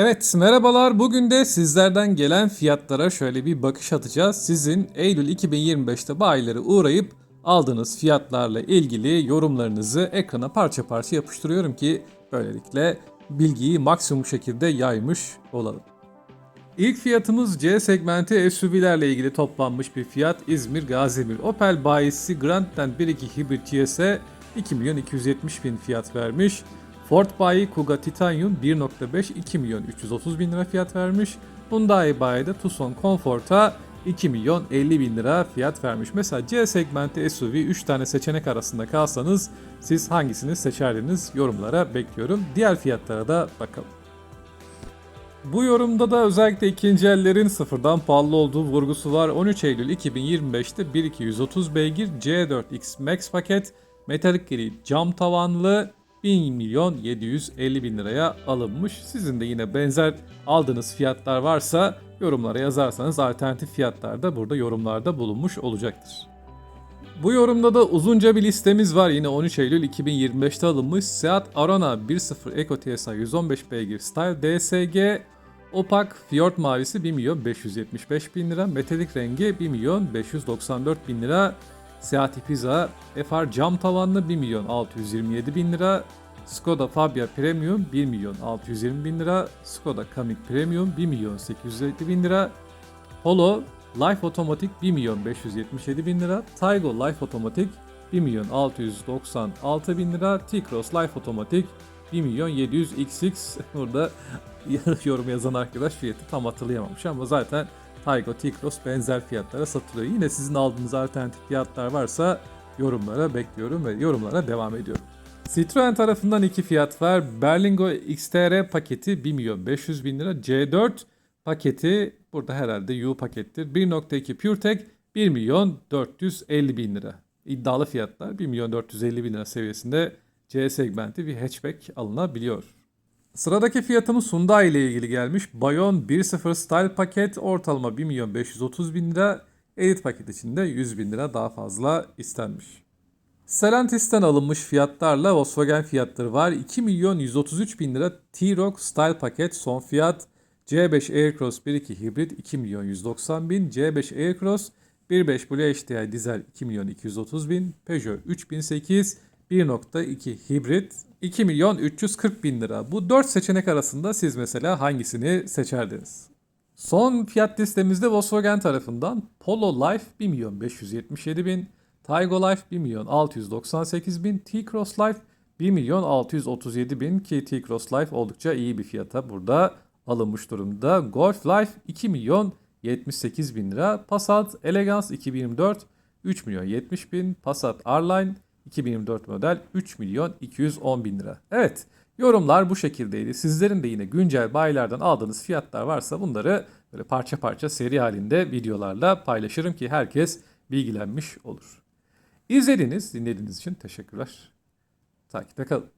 Evet, merhabalar. Bugün de sizlerden gelen fiyatlara şöyle bir bakış atacağız. Sizin Eylül 2025'te bayilere uğrayıp aldığınız fiyatlarla ilgili yorumlarınızı ekrana parça parça yapıştırıyorum ki böylelikle bilgiyi maksimum şekilde yaymış olalım. İlk fiyatımız C segmenti SUV'lerle ilgili toplanmış bir fiyat İzmir Gazimir. Opel bayisi Grandland 1.2 Hybrid GS'e 2 milyon 270 bin fiyat vermiş. Ford bayi Kuga Titanium 1.5 2 milyon 330 bin lira fiyat vermiş. Hyundai bayi de Tucson Comfort'a 2 milyon 50 bin lira fiyat vermiş. Mesela C segmenti SUV 3 tane seçenek arasında kalsanız siz hangisini seçerdiniz yorumlara bekliyorum. Diğer fiyatlara da bakalım. Bu yorumda da özellikle ikinci ellerin sıfırdan pahalı olduğu vurgusu var. 13 Eylül 2025'te 1.230 beygir C4X Max paket metalik gri cam tavanlı 1 milyon 750 bin liraya alınmış. Sizin de yine benzer aldığınız fiyatlar varsa yorumlara yazarsanız alternatif fiyatlar da burada yorumlarda bulunmuş olacaktır. Bu yorumda da uzunca bir listemiz var. Yine 13 Eylül 2025'te alınmış Seat Arona 1.0 Eco TSI 115 beygir Style DSG Opak Ford mavisi 1 milyon 575 bin lira. Metalik rengi 1 milyon 594 bin lira. Seat Ibiza FR cam tavanlı 1 milyon 627 bin lira. Skoda Fabia Premium 1 milyon 620 bin lira. Skoda Kamiq Premium 1 milyon 850 bin lira. Polo Life Otomatik 1 milyon 577 bin lira. Taygo Life Otomatik 1 milyon 696 bin lira. T-Cross Life Otomatik 1 milyon 700 XX. Burada yorum yazan arkadaş fiyatı tam hatırlayamamış ama zaten Taygo T-Cross benzer fiyatlara satılıyor. Yine sizin aldığınız alternatif fiyatlar varsa yorumlara bekliyorum ve yorumlara devam ediyorum. Citroen tarafından iki fiyat var. Berlingo XTR paketi 1 milyon 500 bin lira. C4 paketi burada herhalde U pakettir. 1.2 PureTech 1 milyon 450 bin lira. İddialı fiyatlar 1 milyon 450 bin lira seviyesinde C segmenti bir hatchback alınabiliyor. Sıradaki fiyatımız Hyundai ile ilgili gelmiş. Bayon 1.0 Style paket ortalama 1 milyon 530 bin lira. Elite paket içinde 100 bin lira daha fazla istenmiş. Stellantis'ten alınmış fiyatlarla Volkswagen fiyatları var. 2 milyon 133 bin lira T-Roc Style paket son fiyat. C5 Aircross 1.2 hibrit 2 milyon 190 bin. C5 Aircross 1.5 Blue HDI dizel 2 milyon 230 bin. Peugeot 3008 1.2 hibrit 2 milyon 340 bin lira. Bu 4 seçenek arasında siz mesela hangisini seçerdiniz? Son fiyat listemizde Volkswagen tarafından Polo Life 1 milyon 577 bin, Taygo Life 1 milyon 698 bin, T-Cross Life 1 milyon 637 bin ki T-Cross Life oldukça iyi bir fiyata burada alınmış durumda. Golf Life 2 milyon 78 bin lira, Passat Elegance 2024 3 milyon 70 bin, Passat R-Line 2024 model 3 milyon 210 bin lira. Evet yorumlar bu şekildeydi. Sizlerin de yine güncel bayilerden aldığınız fiyatlar varsa bunları böyle parça parça seri halinde videolarla paylaşırım ki herkes bilgilenmiş olur. İzlediğiniz, dinlediğiniz için teşekkürler. Takipte kalın.